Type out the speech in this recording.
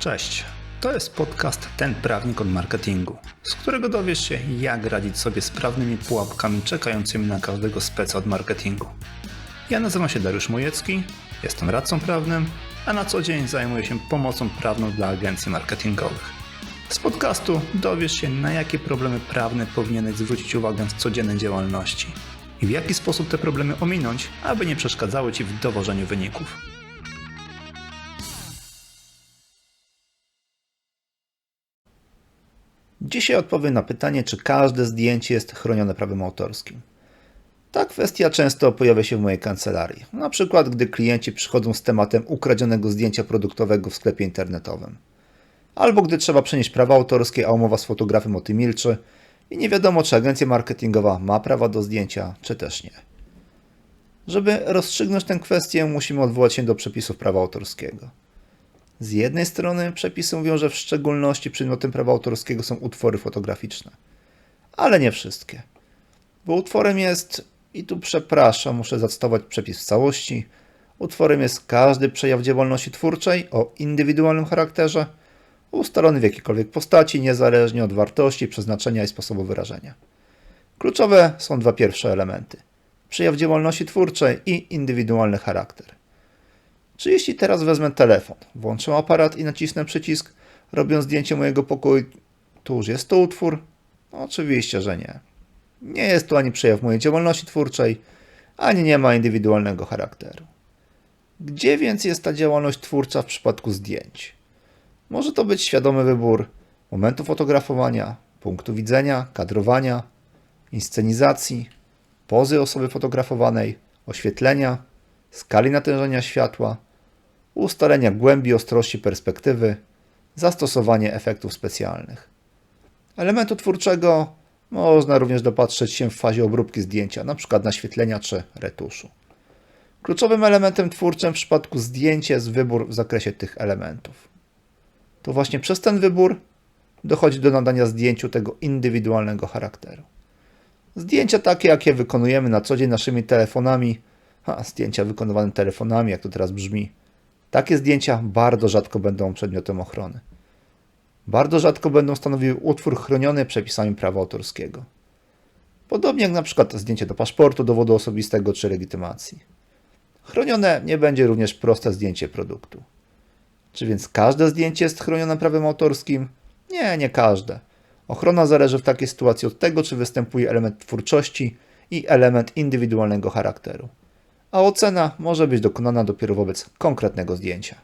Cześć. To jest podcast Ten Prawnik od Marketingu, z którego dowiesz się, jak radzić sobie z prawnymi pułapkami czekającymi na każdego speca od marketingu. Ja nazywam się Dariusz Mojecki, jestem radcą prawnym, a na co dzień zajmuję się pomocą prawną dla agencji marketingowych. Z podcastu dowiesz się, na jakie problemy prawne powinieneś zwrócić uwagę w codziennej działalności i w jaki sposób te problemy ominąć, aby nie przeszkadzały Ci w dowożeniu wyników. Dzisiaj odpowiem na pytanie, czy każde zdjęcie jest chronione prawem autorskim. Ta kwestia często pojawia się w mojej kancelarii. Na przykład, gdy klienci przychodzą z tematem ukradzionego zdjęcia produktowego w sklepie internetowym. Albo gdy trzeba przenieść prawa autorskie, a umowa z fotografem o tym milczy i nie wiadomo, czy agencja marketingowa ma prawa do zdjęcia, czy też nie. Żeby rozstrzygnąć tę kwestię, musimy odwołać się do przepisów prawa autorskiego. Z jednej strony przepisy mówią, że w szczególności przedmiotem prawa autorskiego są utwory fotograficzne, ale nie wszystkie. Bo utworem jest, i tu przepraszam, muszę zacytować przepis w całości, utworem jest każdy przejaw działalności twórczej o indywidualnym charakterze, ustalony w jakiejkolwiek postaci, niezależnie od wartości, przeznaczenia i sposobu wyrażenia. Kluczowe są dwa pierwsze elementy: przejaw działalności twórczej i indywidualny charakter. Czy jeśli teraz wezmę telefon, włączę aparat i nacisnę przycisk, robię zdjęcie mojego pokoju, to już jest to utwór? No, oczywiście, że nie. Nie jest to ani przejaw mojej działalności twórczej, ani nie ma indywidualnego charakteru. Gdzie więc jest ta działalność twórcza w przypadku zdjęć? Może to być świadomy wybór momentu fotografowania, punktu widzenia, kadrowania, inscenizacji, pozy osoby fotografowanej, oświetlenia, skali natężenia światła, ustalenia głębi ostrości perspektywy, zastosowanie efektów specjalnych. Elementu twórczego można również dopatrzeć się w fazie obróbki zdjęcia, np. naświetlenia czy retuszu. Kluczowym elementem twórczym w przypadku zdjęcia jest wybór w zakresie tych elementów. To właśnie przez ten wybór dochodzi do nadania zdjęciu tego indywidualnego charakteru. Zdjęcia takie, jakie wykonujemy na co dzień naszymi telefonami, a zdjęcia wykonywane telefonami, jak to teraz brzmi, takie zdjęcia bardzo rzadko będą przedmiotem ochrony. Bardzo rzadko będą stanowiły utwór chroniony przepisami prawa autorskiego. Podobnie jak na przykład zdjęcie do paszportu, dowodu osobistego czy legitymacji. Chronione nie będzie również proste zdjęcie produktu. Czy więc każde zdjęcie jest chronione prawem autorskim? Nie, nie każde. Ochrona zależy w takiej sytuacji od tego, czy występuje element twórczości i element indywidualnego charakteru. A ocena może być dokonana dopiero wobec konkretnego zdjęcia.